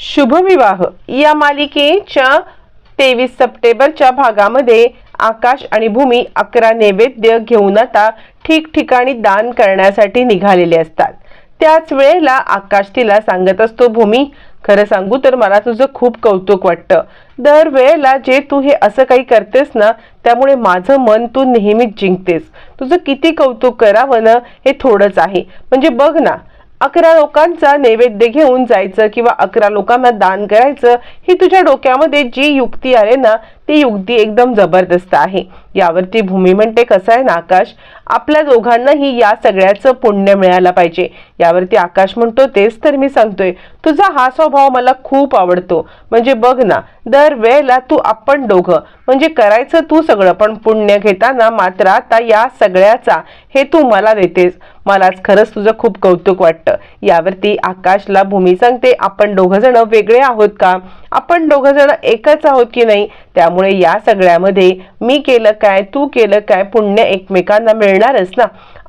शुभविवाह. या मालिकेच्या तेवीस सप्टेंबरच्या भागामध्ये आकाश आणि भूमी अकरा नैवेद्य घेऊन आता ठिकठिकाणी दान करण्यासाठी निघालेले असतात. त्याच वेळेला आकाश तिला सांगत असतो भूमी खरं सांगू तर मला तुझं खूप कौतुक वाटतं. दर वेळेला जे तू हे असं काही करतेस ना त्यामुळे माझं मन तू नेहमीच जिंकतेस. तुझं किती कौतुक करावं ना हे थोडंच आहे. म्हणजे बघ ना अकरा लोकांचा नैवेद्य घेऊन जायचं किंवा अकरा लोकांना दान करायचं ही तुझ्या डोक्यामध्ये जी युक्ती आले ना ती युक्ती एकदम जबरदस्त आहे. यावरती भूमी म्हणते कसं आहे ना आकाश? आपल्या दोघांनाही या सगळ्याचं पुण्य मिळायला पाहिजे. यावरती आकाश म्हणतो तेच तर मी सांगतोय. तुझा हा स्वभाव मला खूप आवडतो. म्हणजे बघ ना दर वेळेला तू आपण दोघं. म्हणजे करायचं तू सगळं पण पुण्य घेताना मात्र आता या सगळ्याचा हे तू मला देतेस. मलाच खरंच तुझं खूप कौतुक वाटतं. यावरती आकाशला भूमी सांगते आपण दोघंजण वेगळे आहोत का? आपण दोघंजण एकच आहोत की नाही? त्यामुळे या सगळ्यामध्ये मी केलं काय तू केलं काय पुण्य एकमेकांना मिळणारच ना?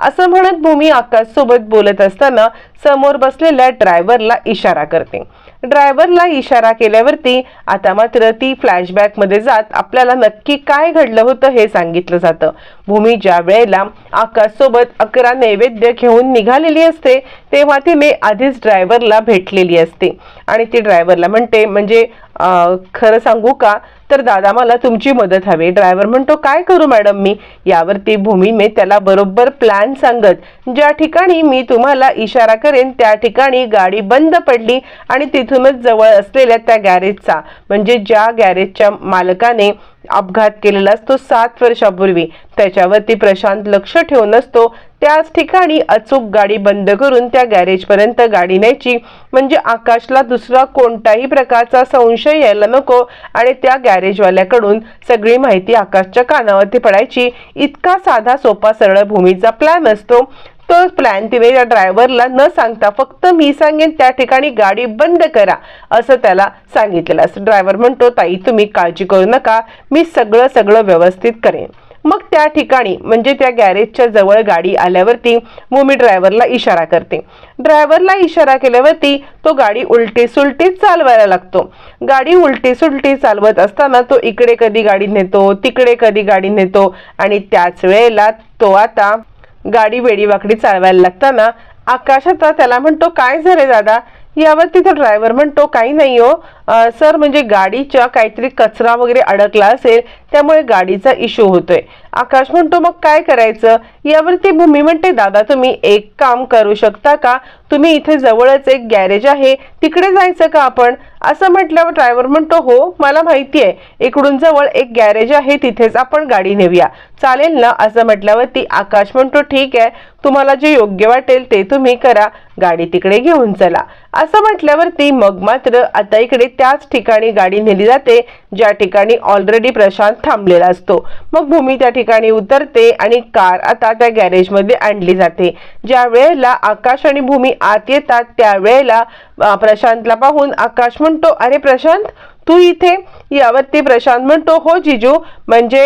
असं म्हणत भूमी आकाश सोबत बोलत असताना समोर बसलेल्या ड्रायव्हरला इशारा करते. ड्रायव्हरला इशारा केल्यावरती आता मात्र ती फ्लॅशबॅकमध्ये जात आपल्याला नक्की काय घडलं होतं हे सांगितलं जातं. भूमी ज्या वेळेला आकाशसोबत अकरा नैवेद्य घेऊन निघालेली असते तेव्हा तिने आधीच ड्रायव्हरला भेटलेली असते. आणि ती ड्रायव्हरला म्हणते म्हणजे खरं सांगू का? तर दादा मला तुमची मदत हवी. ड्रायव्हर म्हणतो काय करू मॅडम मी? यावरती भूमीने त्याला बरोबर प्लॅन सांगत ज्या ठिकाणी मी तुम्हाला इशारा करेन त्या ठिकाणी गाडी बंद पडली आणि तिथूनच जवळ असलेल्या त्या गॅरेजचा म्हणजे ज्या गॅरेजच्या मालकाने अपघात केलेला असतो सात वर्षापूर्वी त्याच्यावरती प्रशांत लक्ष ठेवून असतो त्याच ठिकाणी अचूक गाडी बंद करून त्या गॅरेजपर्यंत गाडी न्यायची. म्हणजे आकाशला दुसरा कोणताही प्रकारचा संशय यायला नको आणि त्या गॅरेजवाल्याकडून सगळी माहिती आकाशच्या कानावरती पडायची. इतका साधा सोपा सरळ भूमीचा प्लॅन असतो. तो प्लॅन तिने त्या ड्रायव्हरला न सांगता फक्त मी सांगेन त्या ठिकाणी गाडी बंद करा असं त्याला सांगितलेलं असं ड्रायव्हर म्हणतो ताई तुम्ही काळजी करू नका. मी सगळं सगळं व्यवस्थित करेन. मग त्या ठिकाणी म्हणजे त्या गॅरेजच्या जवळ गाडी आल्यावरती भूमी ड्रायव्हरला इशारा करते. ड्रायव्हरला इशारा केल्यावरती तो गाडी उलटी सुलटी चालवायला लागतो. गाडी उलटी सुलटी चालवत असताना तो इकडे कधी गाडी नेतो तिकडे कधी गाडी नेतो आणि त्याच वेळेला तो आता गाडी वेडीवाकडी चालवायला लागताना आकाशात त्याला म्हणतो काय झाले दादा? यावर तिथं ड्रायव्हर म्हणतो काही नाही हो सर म्हणजे गाडीच्या काहीतरी कचरा वगैरे अडकला असेल त्यामुळे गाडीचा इश्यू होतोय. आकाश म्हणतो मग काय करायचं? यावरती भूमी म्हणते दादा तुम्ही एक काम करू शकता का? तुम्ही इथे जवळच एक गॅरेज आहे तिकडे जायचं का आपण? असं म्हटल्यावर ड्रायव्हर म्हणतो हो मला माहिती आहे. इकडून जवळ एक गॅरेज आहे तिथेच आपण गाडी नेऊया. चालेल ना असं म्हटल्यावरती आकाश म्हणतो ठीक आहे. तुम्हाला जे योग्य वाटेल ते तुम्ही करा. गाडी तिकडे घेऊन चला. असं म्हटल्यावरती मग मात्र आता इकडे त्याच ठिकाणी गाडी नेली जाते ज्या ठिकाणी ऑलरेडी प्रशांत थांबलेला असतो. मग भूमी त्या ठिकाणी उतरते आणि कार आता त्या गॅरेजमध्ये आणली जाते. ज्या वेळेला आकाश आणि भूमी आत येतात त्यावेळेला प्रशांतला पाहून आकाश म्हणतो अरे प्रशांत तू इथे यावरती प्रशांत म्हणतो हो जिजू म्हणजे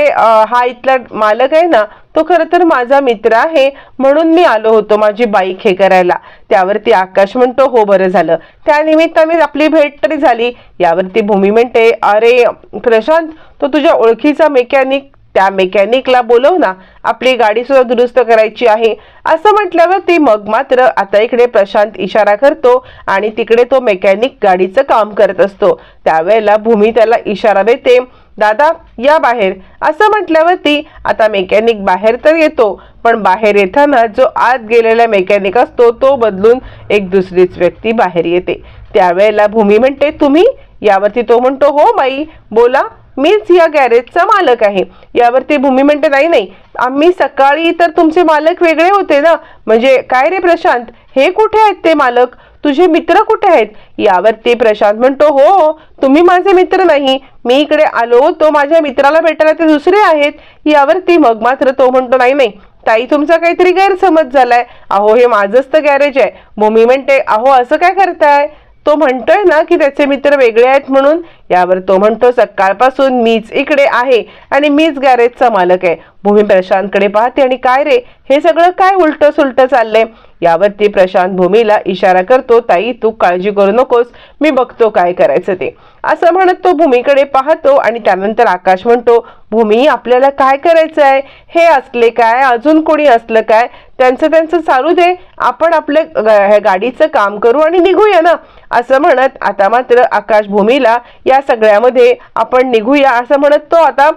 हा इथला मालक आहे ना तो खरं तर माझा मित्र आहे म्हणून मी आलो होतो माझी बाईक हे करायला. त्यावरती आकाश म्हणतो हो बरं झालं. त्यानिमित्ताने आपली भेट तरी झाली. यावरती भूमी म्हणते अरे प्रशांत तो तुझ्या ओळखीचा मेकॅनिक त्या मेकॅनिकला बोलव ना आपली गाडी सुद्धा दुरुस्त करायची आहे. असं म्हटल्यावरती मग मात्र आता इकडे प्रशांत इशारा करतो आणि तिकडे तो मेकॅनिक गाडीचं काम करत असतो. त्यावेळेला भूमी त्याला इशारा देते दादा या बाहेर. असं म्हटल्यावरती आता मेकॅनिक बाहेर तर येतो पण बाहेर येताना जो आत गेलेला मेकॅनिक असतो तो बदलून एक दुसरीच व्यक्ती बाहेर येते. त्यावेळेला भूमी म्हणते तुम्ही? यावरती तो म्हणतो हो बाई बोला. मीच या गॅरेजचा मालक आहे. यावरती भूमी म्हणते नाही नाही आम्ही सकाळी तर तुमचे मालक वेगळे होते ना. म्हणजे काय रे प्रशांत? हे कुठे आहेत ते मालक? तुझे मित्र कुठे आहेत? यावरती प्रशांत म्हणतो हो हो तुम्ही माझे मित्र नाही. मी इकडे आलो तो माझ्या मित्राला भेटायला ते दुसरे आहेत. यावरती मग मात्र तो म्हणतो नाही नाही ताई तुमचा काहीतरी गैरसमज झालाय. अहो हे माझंच तर गॅरेज आहे. भूमी म्हणते अहो असं काय करताय? तो म्हणतोय ना की त्याचे मित्र वेगळे आहेत म्हणून. यावर तो म्हणतो सकाळपासून मीच इकडे आहे आणि मीच गॅरेजचा मालक आहे. भूमी प्रशांतकडे पाहते आणि काय रे? हे सगळं काय उलट सुलट चाललंय? यावरती प्रशांत भूमीला इशारा करतो ताई तू काळजी करू नकोस. मी बघतो काय करायचं ते. असं म्हणत तो भूमीकडे पाहतो आणि त्यानंतर आकाश म्हणतो भूमी आपल्याला काय करायचं आहे? हे असले काय? अजून कोणी असलं काय? त्यांचं त्यांचं चालू दे. आपण आपल्या गाडीचं काम करू आणि निघूया ना. असं म्हणत आता मात्र आकाश भूमीला या सगळ्यामध्ये आपण निघूया असं म्हणत तो आता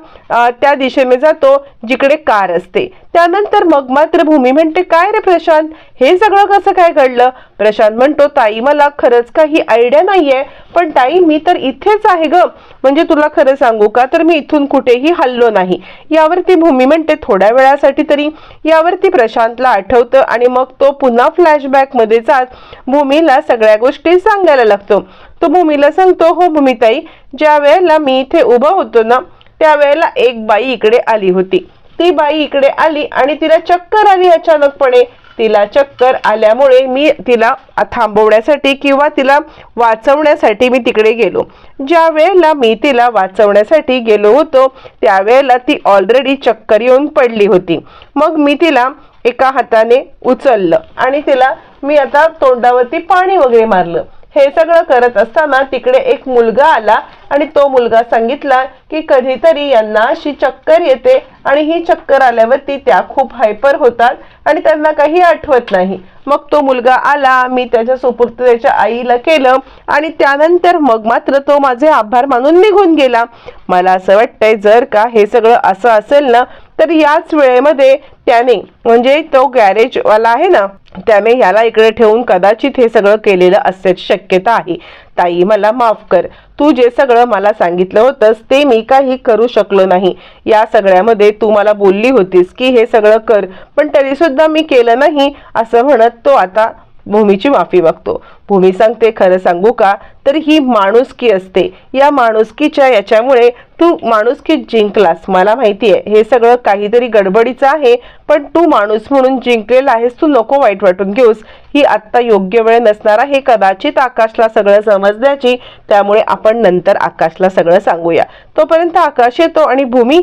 त्या दिशेने जातो जिकडे कार असते. त्यानंतर मग मात्र भूमी म्हणते काय रे प्रशांत? हे सगळं कसं काय घडलं? प्रशांत म्हणतो ताई मला खरंच काही आयडिया नाहीये. पण ताई मी तर इथेच आहे ग. म्हणजे तुला खरं सांगू का? तर मी इथून कुठेही हल्लो नाही. यावरती भूमी म्हणते थोड्या वेळासाठी तरी. यावरती प्रशांतला आठवतं आणि मग तो पुन्हा फ्लॅशबॅकमध्ये जात भूमीला सगळ्या गोष्टी सांगायला लागतो. तो भूमीला सांगतो हो भूमिताई ज्या वेळेला मी इथे उभा होतो ना त्यावेळेला एक बाई इकडे आली होती. ती बाई इकडे आली आणि तिला चक्कर आली अचानकपणे. तिला चक्कर आल्यामुळे मी तिला थांबवण्यासाठी किंवा तिला वाचवण्यासाठी मी तिकडे गेलो. ज्या वेळेला मी तिला वाचवण्यासाठी गेलो होतो त्यावेळेला ती ऑलरेडी चक्कर येऊन पडली होती. मग मी तिला एका हाताने उचललं आणि तिला मी आता तोंडावरती पाणी वगैरे मारलं. हे सगळं करत असताना तिकडे एक मुलगा आला आणि तो मुलगा सांगितला की कधीतरी यांना अशी चक्कर येते आणि ही चक्कर आल्यावरती त्या खूप हायपर होतात आणि त्यांना काही आठवत नाही. मग तो मुलगा आला मी त्याच्या सुपूर्त त्याच्या आईला केलं आणि त्यानंतर मग मात्र तो माझे आभार मानून निघून गेला. मला असं वाटतंय जर का हे सगळं असं असेल ना तर याच वेळेमध्ये त्याने म्हणजे तो गॅरेजवाला आहे ना त्याने याला इकडे ठेवून कदाचित हे सगळं केलेलं असण्याची शक्यता आहे. ताई मला माफ कर. तू जे सगळं मला सांगितलं होतंस ते मी काही करू शकलो नाही. या सगळ्यामध्ये तू मला बोलली होतीस की हे सगळं कर पण तरीसुद्धा मी केलं नाही असं म्हणत तो आता भूमीची माफी मागतो. भूमी सांगते खरं सांगू का? तर ही माणुसकी असते. या माणुसकीच्या याच्यामुळे तू माणुसकी जिंकलास. मला माहिती आहे हे सगळं काहीतरी गडबडीचं आहे पण तू माणूस म्हणून जिंकलेला आहेस तू नको वाईट वाटून घेऊस. ही आत्ता योग्य वेळ नसणार आहे. कदाचित आकाशला सगळं समजण्याची. त्यामुळे आपण नंतर आकाशला सगळं सांगूया. तोपर्यंत आकाश येतो आणि भूमी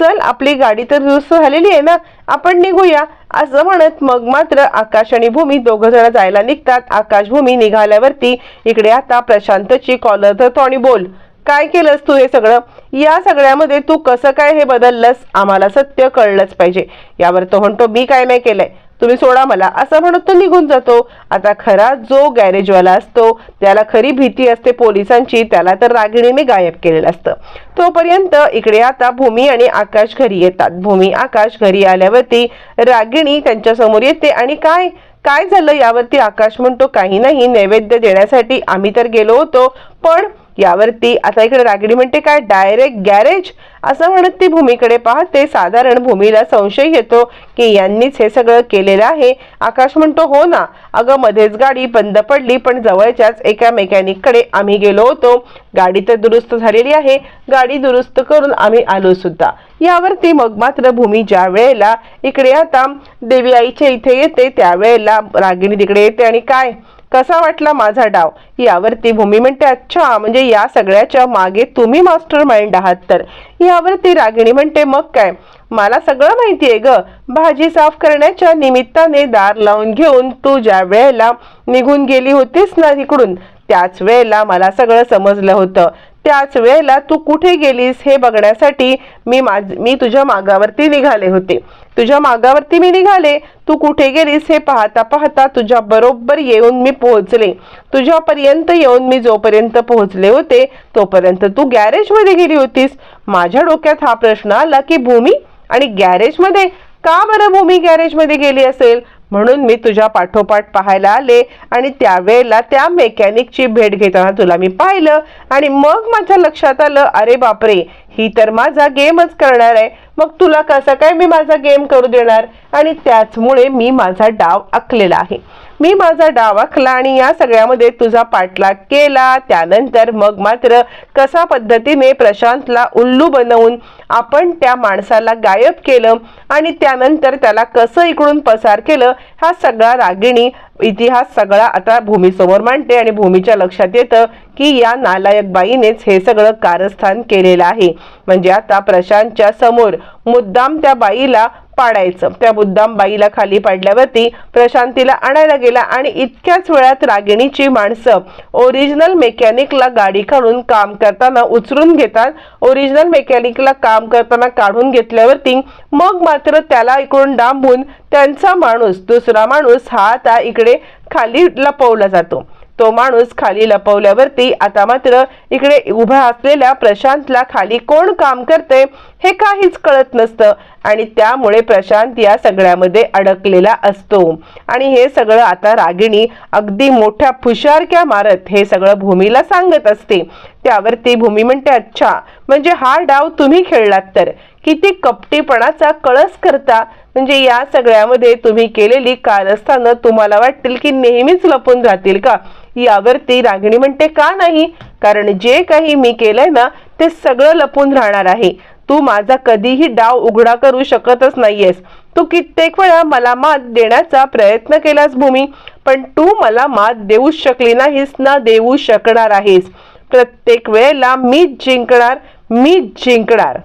चल आपली गाडी तर दुरुस्त झालेली आहे ना? आपण निघूया. असं म्हणत मग मात्र आकाश आणि भूमी दोघं जण जायला निघतात. आकाश भूमी निघाल्यावरती इकडे आता प्रशांतची कॉलर धरतो आणि बोल. काय केलंस तू हे सगळं? या सगळ्यामध्ये तू कसं काय हे बदललंस? आम्हाला सत्य कळलंच पाहिजे. यावर तो म्हणतो मी काय नाही केलंय. तुम्ही सोडा मला. असं म्हणत तो निघून जातो. आता खरा जो गॅरेजवाला असतो त्याला खरी भीती असते पोलिसांची त्याला तर रागिणीने गायब केलेलं असतं. तोपर्यंत इकडे आता भूमी आणि आकाश घरी येतात. भूमी आकाश घरी आल्यावरती रागिणी त्यांच्यासमोर येते. आणि काय? काय झालं यावरती आकाश म्हणतो काही नाही नैवेद्य देण्यासाठी आम्ही तर गेलो होतो पण यावरती आता इकडे रागिणी म्हणते काय डायरेक्ट गॅरेज असं म्हणत ती भूमीकडे पाहते. साधारण भूमीला संशय येतो की यांनीच हे सगळं केलेलं आहे. आकाश म्हणतो हो ना अगं मध्येच गाडी बंद पडली पण जवळच्याच एका मेकॅनिककडे आम्ही गेलो होतो. गाडी तर दुरुस्त झालेली आहे. गाडी दुरुस्त करून आम्ही आलो सुद्धा. यावरती मग मात्र भूमी ज्या वेळेला इकडे आता देवी आईच्या इथे येते त्यावेळेला रागिणी तिकडे येते आणि काय? कसा वाटला माझा डाव? यावरती भूमी म्हणते अच्छा म्हणजे या सगळ्याच्या मागे तुम्ही मास्टर माइंड आहात तर. यावरती रागिणी म्हणते मग काय? मला सगळं माहिती आहे ग. भाजी साफ करण्याच्या निमित्ताने दार लावून घेऊन तू ज्या वेळेला निघून गेली होतीस ना तिकडून त्याच वेळेला मला सगळं समजलं होतं. त्याच वेळेला तू कुठे गेलीस हे बघण्यासाठी मी माझ मी तुझ्या मागावरती निघाले होते. तुझ्या मागावरती मी निघाले. तू कुठे गेलीस हे पाहता पाहता तुझ्या बरोबर येऊन मी पोहोचले. तुझ्यापर्यंत येऊन मी जोपर्यंत पोहोचले होते तोपर्यंत तू गॅरेजमध्ये गेली होतीस. माझ्या डोक्यात हा प्रश्न आला की भूमी आणि गॅरेजमध्ये? का बरं भूमी गॅरेजमध्ये गेली असेल? म्हणून मी तुझ्या पाठोपाठ पाहायला आले आणि त्यावेळेला त्या मेकॅनिकची भेट घेताना तुला मी पाहिलं आणि मग माझ्या लक्षात आलं अरे बापरे ही तर माझा गेमच करणार आहे. मग तुला कसं काय मी माझा गेम करू देणार? आणि त्याचमुळे मी माझा डाव आखलेला आहे. मी माझा डाव आखला आणि या सगळ्यामध्ये तुझा पाठलाग केला. त्यानंतर मग मात्र कसा पद्धतीने प्रशांतला उल्लू बनवून आपण त्या माणसाला गायब केलं आणि त्यानंतर त्याला कसं इकडून पसार केलं हा सगळा रागिणी इतिहास सगळा आता भूमीसमोर मांडते आणि भूमीच्या लक्षात येतं की या नालायक बाईनेच हे सगळं कारस्थान केलेलं आहे. म्हणजे आता प्रशांतच्या समोर मुद्दाम त्या बाईला पाडायचं. त्या मुद्दाम बाईला खाली पाडल्यावरती प्रशांतीला आणायला गेला आणि इतक्याच वेळात रागिणीची माणसं ओरिजिनल मेकॅनिकला गाडी काढून काम करताना उचलून घेतात. ओरिजिनल मेकॅनिकला काम करताना काढून घेतल्यावरती मग मात्र त्याला इकडून डांबून त्यांचा माणूस दुसरा माणूस हा आता इकडे खाली लपवला जातो. तो माणूस खाली लपवल्यावरती आता मात्र इकडे उभा असलेल्या प्रशांतला खाली कोण काम करते हे काहीच कळत नसतं. आणि त्यामुळे प्रशांत या सगळ्यामध्ये अडकलेला असतो. आणि हे सगळं आता रागिणी अगदी मोठ्या फुशारक्या मारत हे सगळं भूमीला सांगत असते. त्यावरती भूमी म्हणते अच्छा म्हणजे हा डाव तुम्ही खेळलात तर? किती कपटीपणाचा कळस करता. म्हणजे या सगळ्यामध्ये तुम्ही केलेली कारस्थानं तुम्हाला वाटतील की नेहमीच लपून राहतील का? यावरती रागिणी म्हणते का नाही? कारण जे काही मी केलंय ना ते सगळं लपून राहणार आहे. तू माझा कधीही डाव उघडा करू शकतच नाहीयेस. तू कित्येक वेळा मला मात देण्याचा प्रयत्न केलास भूमी पण तू मला मात देऊच शकली नाहीस ना देऊ शकणार आहेस. प्रत्येक वेळेला मीच जिंकणार मीच जिंकणार.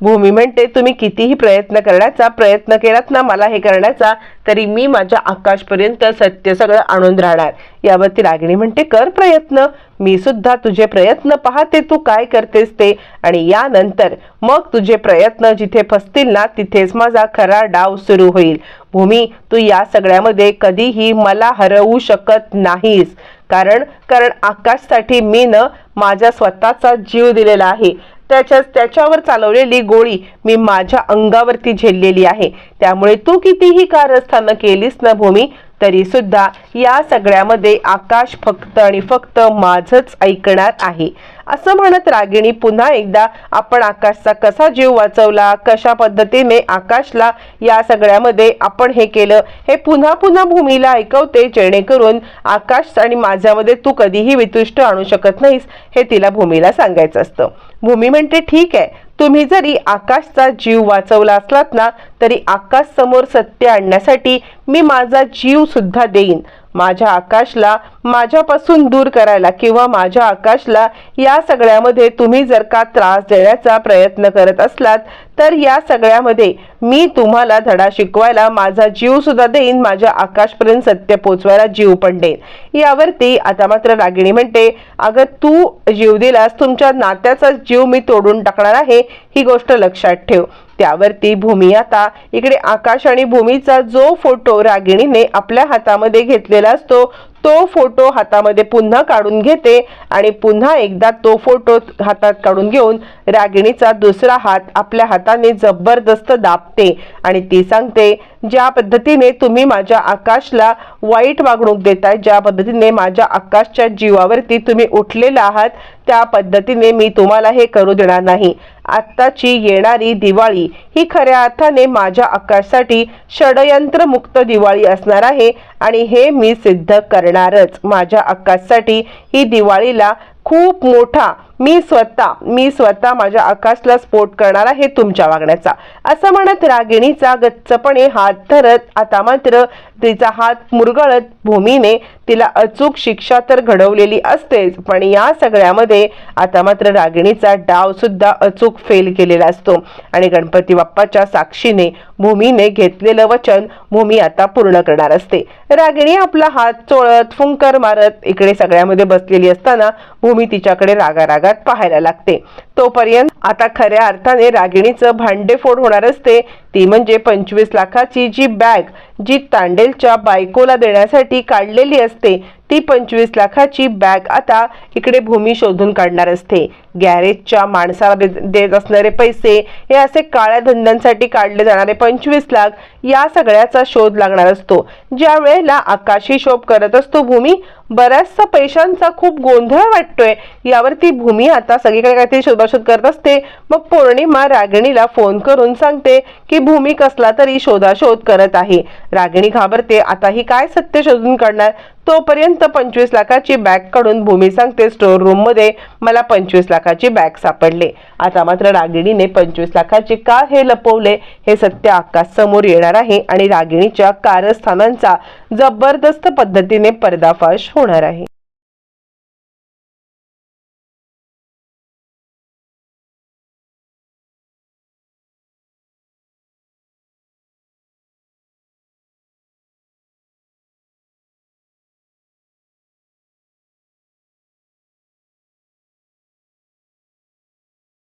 भूमी म्हणते तुम्ही कितीही प्रयत्न करण्याचा प्रयत्न केलात ना मला हे करण्याचा तरी मी माझ्या आकाशपर्यंत सत्य सगळं आणून राहणार. यावरती रागिणी म्हणते कर प्रयत्न. मी सुद्धा तुझे प्रयत्न पाहते तू काय करतेस ते. आणि यानंतर मग तुझे प्रयत्न जिथे फसतील ना तिथेच माझा खरा डाव सुरू होईल. भूमी तू या सगळ्यामध्ये कधीही मला हरवू शकत नाहीस. कारण कारण आकाशसाठी मी न माझा स्वतःचा जीव दिलेला आहे. त्याच्याच त्याच्यावर चालवलेली गोळी मी माझ्या अंगावरती झेललेली आहे. त्यामुळे तू कितीही कारस्थानं केलीस ना भूमी तरी सुद्धा या सगळ्यामध्ये आकाश फक्त आणि फक्त माझच ऐकणार आहे. असं म्हणत रागिणी पुन्हा एकदा आपण आकाशचा कसा जीव वाचवला कशा पद्धतीने आकाशला या सगळ्यामध्ये आपण हे केलं हे पुन्हा पुन्हा भूमीला ऐकवते जेणेकरून आकाश आणि माझ्यामध्ये तू कधीही वितुष्ट आणू शकत नाहीस हे तिला भूमीला सांगायचं असतं. भूमी म्हणते ठीक आहे तुम्ही जरी आकाशचा जीव वाचवला असलात ना तरी आकाश समोर सत्य आणण्यासाठी मी माझा जीव सुद्धा देईन. माझ्या आकाशला माझ्यापासून दूर करायला किंवा माझ्या आकाशला या सगळ्यामध्ये तुम्ही जर का त्रास देण्याचा प्रयत्न करत असलात तर या सगळ्यामध्ये मी तुम्हाला धडा शिकवायला माझा जीव सुद्धा देईन माझ्या आकाशपर्यंत सत्य पोचवायला जीव पण देईन. यावरती आता मात्र रागिणी म्हणते अगं तू जीव दिलास तुमच्या नात्याचा जीव मी तोडून टाकणार आहे ही गोष्ट लक्षात ठेव. त्यावरती भूमी आता इकडे आकाश आणि भूमीचा जो फोटो रागिणीने आपल्या हातामध्ये घेतलेला असतो तो फोटो हातामध्ये पुन्हा काढून घेते आणि पुन्हा एकदा तो फोटो हातात काढून घेऊन रागिणीचा दुसरा हात आपल्या हाताने जबरदस्त दाबते आणि ती सांगते ज्या पद्धतीने तुम्ही माझ्या आकाशला वाईट वागणूक देताय ज्या पद्धतीने माझ्या आकाशच्या जीवावरती तुम्ही उठलेला आहात त्या पद्धतीने मी तुम्हाला हे करू देणार नाही. आत्ताची येणारी दिवाळी ही खऱ्या अर्थाने माझ्या आकाशसाठी षडयंत्र मुक्त दिवाळी असणार आहे आणि हे मी सिद्ध करणारच. माझ्या आकाशसाठी ही दिवाळीला खूप मोठा मी स्वतः मी स्वतः माझ्या आकाशला स्फोट करणार आहे तुमच्या वागण्याचा. असं म्हणत रागिणीचा गच्चपणे हात धरत आता मात्र तिचा हात मुरगळत भूमीने तिला अचूक शिक्षा तर घडवलेली असतेच पण या सगळ्यामध्ये आता मात्र रागिणीचा डाव सुद्धा अचूक फेल केलेला असतो. आणि गणपती बाप्पाच्या साक्षीने भूमीने घेतलेलं वचन भूमी आता पूर्ण करणार असते. रागिणी आपला हात चोळत फुंकर मारत इकडे सगळ्यामध्ये बसलेली असताना भूमी तिच्याकडे रागारागात पाहायला लागते. तोपर्यंत आता खऱ्या अर्थाने रागिणीचं भांडेफोड होणार असते. ती म्हणजे पंचवीस लाखाची जी बॅग जी तांडेलच्या बायकोला देण्यासाठी काढलेली असते ती पंचवीस लाखाची बॅग आता इकडे भूमी शोधून काढणार असते. गॅरेजच्या माणसाला देत असणारे पैसे हे असे काळ्या धंद्यांसाठी काढले जाणारे पंचवीस लाख या सगळ्याचा शोध लागणार असतो. ज्या वेळेला आकाशी शोभ करत असतो भूमी बऱ्याचसा पैशांचा खूप गोंधळ वाटतोय. यावरती भूमी आता सगळीकडे काहीतरी शोधाशोध करत असते. मग पौर्णिमा रागिणीला फोन करून सांगते की भूमी कसला तरी शोधाशोध करत आहे. रागिणी घाबरते आता ही काय सत्य शोधून काढणार? तोपर्यंत पंचवीस लाखाची बॅग काढून भूमी सांगते स्टोर रूममध्ये मला पंचवीस लाखाची बॅग सापडले. आता मात्र रागिणीने पंचवीस लाखाचे का हे लपवले? हे सत्य आकाश समोर येणार आहे आणि रागिणीच्या कारस्थानांचा जबरदस्त पद्धतीने पर्दाफाश होणार आहे.